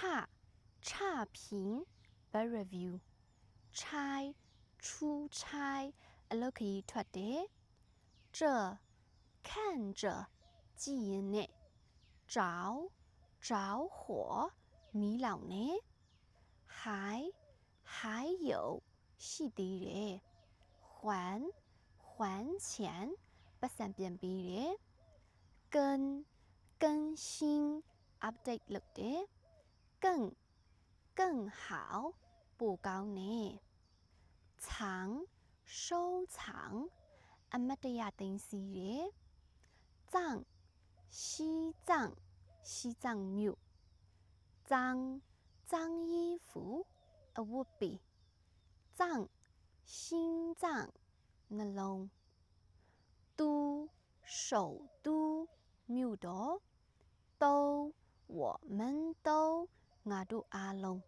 差，差评，bad review，差，出差，look at it，这，看着，记呢，着，着火，迷老呢，还，还有，是的嘞，还，还钱，不算变宜嘞，更，更新，update look at。更更好，不高呢。藏收藏，阿玛的亚丁西耶藏西藏。西藏庙。脏脏衣服，a w o b i 藏心脏，na long 都首都。庙多。都我们都。 ငါတို့အားလုံး